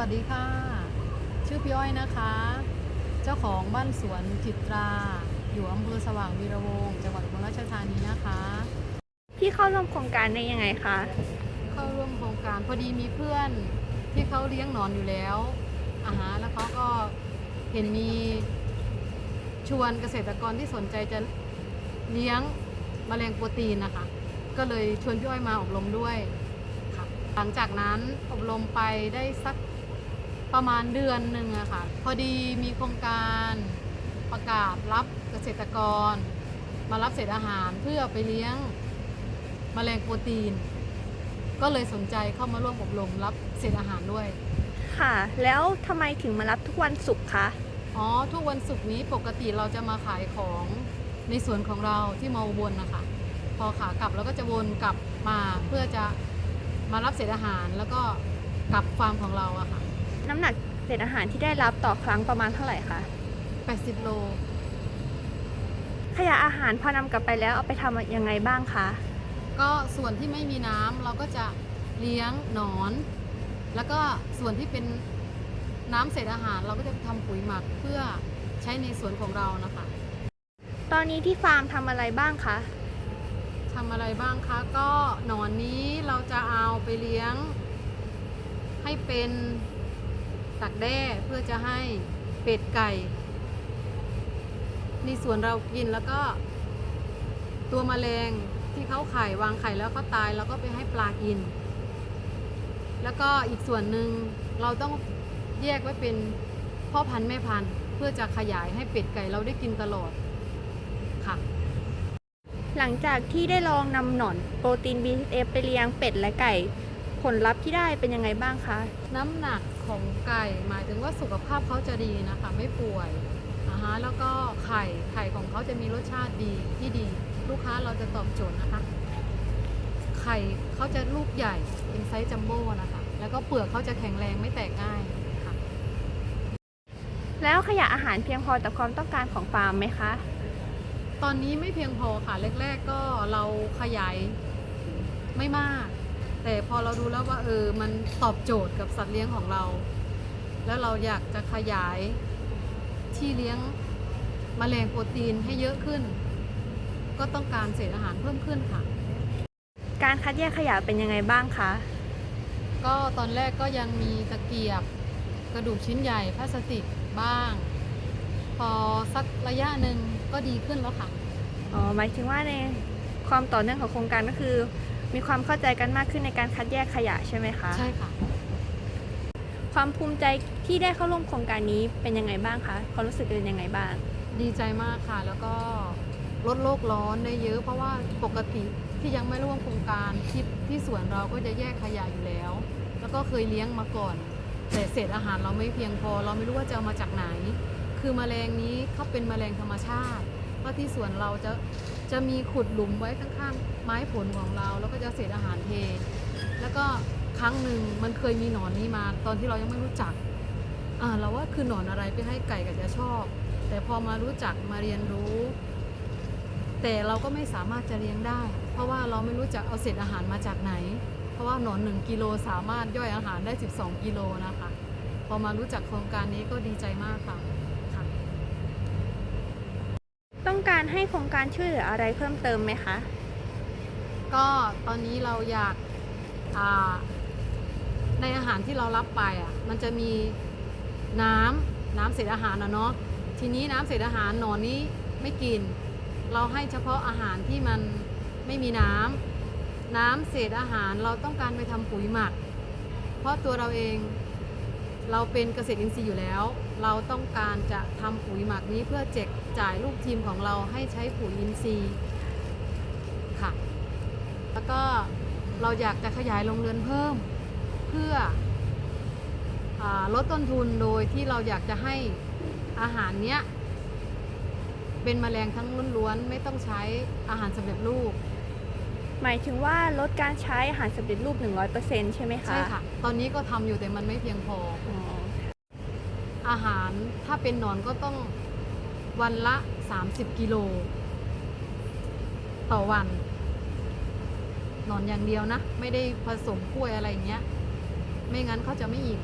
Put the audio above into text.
วัสดีค่ะ ชื่อพี่อ้อยนะคะ เจ้าของบ้านสวนจิตรา อยู่อำเภอสว่างวีระวงศ์จังหวัดอุบลราชธานีนะคะ พี่เข้าร่วมโครงการได้ยังไงคะ เข้าร่วมโครงการพอดีมีเพื่อนที่เขาเลี้ยงหนอนอยู่แล้วอ่าฮะแล้วเขาก็เห็นมีชวนเกษตรกรที่สนใจจะเลี้ยงแมลงโปรตีนนะคะ ก็เลยชวนพี่อ้อยมาอบรมด้วยค่ะหลังจากนั้นอบรมไปได้สัก ประมาณเดือนหนึ่งอะค่ะ พอดีมีโครงการประกาศรับเกษตรกร มารับเศษอาหารเพื่อไปเลี้ยงแมลงโปรตีน ก็เลยสนใจเข้ามาร่วมอบรมรับเศษอาหารด้วย ค่ะ แล้วทำไมถึงมารับทุกวันศุกร์คะ อ๋อ ทุกวันศุกร์นี้ปกติเราจะมาขายของในสวนของเราที่มาอุบลนะคะพอขากลับเราก็จะวนกลับมาเพื่อจะมารับเศษอาหารแล้วก็กลับฟาร์มของเราอะค่ะ น้ำหนักเศษอาหารที่ได้รับต่อครั้งประมาณเท่าไหร่คะ80 โล ขยะอาหารพอนำกลับไปแล้วเอาไปทำยังไงบ้างคะ ก็ส่วนที่ไม่มีน้ำเราก็จะเลี้ยงหนอน แล้วก็ส่วนที่เป็นน้ำเศษอาหารเราก็จะทำปุ๋ยหมักเพื่อใช้ในสวนของเรานะคะ ตอนนี้ที่ฟาร์มทำอะไรบ้างคะทำอะไรบ้างคะ ก็หนอนนี้เราจะเอาไปเลี้ยงให้เป็น ตักแด้เพื่อจะให้เป็ดไก่ ในสวนเรากินแล้วก็ ตัวแมลงที่เขาไข่วางไข่แล้วเขาตายเราก็ไปให้ปลากิน แล้วก็อีกส่วนหนึ่งเราต้องแยกไว้เป็นพ่อพันธุ์แม่พันธุ์เพื่อจะขยายให้เป็ดไก่เราได้กินตลอดค่ะหลังจากที่ได้ลองนำหนอนโปรตีน BCF ไปเลี้ยงเป็ดและไก่ ผลลัพธ์ที่ได้เป็นยังไงบ้างคะ น้ำหนัก ของไก่ หมายถึงว่าสุขภาพเขาจะดีนะคะไม่ป่วยอ่าฮะแล้วก็ไข่ไข่ของเขาจะมีรสชาติดีที่ดี ลูกค้าเราจะตอบโจทย์นะคะไข่เขาจะลูกใหญ่เป็นไซส์จัมโบ้นะคะแล้วก็เปลือกเขาจะแข็งแรงไม่แตกง่ายค่ะแล้วขยะอาหารเพียงพอต่อความต้องการของฟาร์มไหมคะ ตอนนี้ไม่เพียงพอค่ะแรกๆก็เราขยายไม่มาก แต่พอเราดูแล้วว่าเออมันตอบโจทย์กับสัตว์เลี้ยงของเรา แล้วเราอยากจะขยายที่เลี้ยงแมลงโปรตีนให้เยอะขึ้น ก็ต้องการเศษอาหารเพิ่มขึ้นค่ะ การคัดแยกขยะเป็นยังไงบ้างคะ ก็ตอนแรกก็ยังมีตะเกียบกระดูกชิ้นใหญ่พลาสติกบ้าง พอสักระยะหนึ่งก็ดีขึ้นแล้วค่ะ อ๋อหมายถึงว่าในความต่อเนื่องของโครงการก็คือ มีความเข้าใจกันมากขึ้นในการคัดแยกขยะใช่ไหมคะใช่ค่ะ ความภูมิใจที่ได้เข้าร่วมโครงการนี้เป็นยังไงบ้างคะความรู้สึกเป็นยังไงบ้าง ดีใจมากค่ะ แล้วก็ลดโลกร้อนได้เยอะเพราะว่าปกติที่ยังไม่ร่วมโครงการที่ที่สวนเราก็จะแยกขยะอยู่แล้ว แล้วก็เคยเลี้ยงมาก่อน แต่เศษอาหารเราไม่เพียงพอ เราไม่รู้ว่าจะเอามาจากไหน คือแมลงนี้เขาเป็นแมลงธรรมชาติเพราะที่สวนเราจะ จะมีขุดหลุมไว้ข้างๆ ไม้ผลของเรา แล้วก็จะเศษอาหารเท แล้วก็ครั้งหนึ่งมันเคยมีหนอนนี้มา ตอนที่เรายังไม่รู้จักอ่าเราว่าคือหนอนอะไรไปให้ไก่กับจะชอบ แต่พอมารู้จักมาเรียนรู้ แต่เราก็ไม่สามารถจะเลี้ยงได้ เพราะว่าเราไม่รู้จักเอาเศษอาหารมาจากไหน เพราะว่าหนอนหนึ่งกิโลสามารถย่อยอาหารได้ 12 กิโลนะคะ พอมารู้จักโครงการนี้ก็ดีใจมากค่ะค่ะ ต้องการให้โครงการช่วยเหลืออะไรเพิ่มเติมไหมคะ ก็ตอนนี้เราอยากาในอาหารที่เรารับไปอะมันจะมีน้ำน้ำเศษอาหารนะเนาะทีนี้น้ำเศษอาหารหนอนนี้ไม่กิน เราให้เฉพาะอาหารที่มันไม่มีน้ำน้ำเศษอาหารเราต้องการไปทำปุ๋ยหมัก เพราะตัวเราเอง เราเป็นเกษตรอินทรีย์อยู่แล้ว เราต้องการจะทำปุ๋ยหมักนี้เพื่อแจกจ่ายลูกทีมของเราให้ใช้ปุ๋ยอินทรีย์ค่ะ แล้วก็เราอยากจะขยายโรงเรือนเพิ่ม เพื่ออลดต้นทุนโดยที่เราอยากจะให้อาหารเนี้ยเป็นแมลงทั้งล้วนๆไม่ต้องใช้อาหารสำเร็จรูป หมายถึงว่าลดการใช้อาหารสำเร็จรูป 100%ใช่ไหมคะ ใช่ค่ะ ตอนนี้ก็ทำอยู่แต่มันไม่เพียงพออ๋ออาหารถ้าเป็นหนอนก็ต้องวันละ 30 กิโล ต่อวันหนอนอย่างเดียวนะ ไม่ได้ผสมกล้วยอะไรอย่างเงี้ย ไม่งั้นเขาจะไม่อิ่ม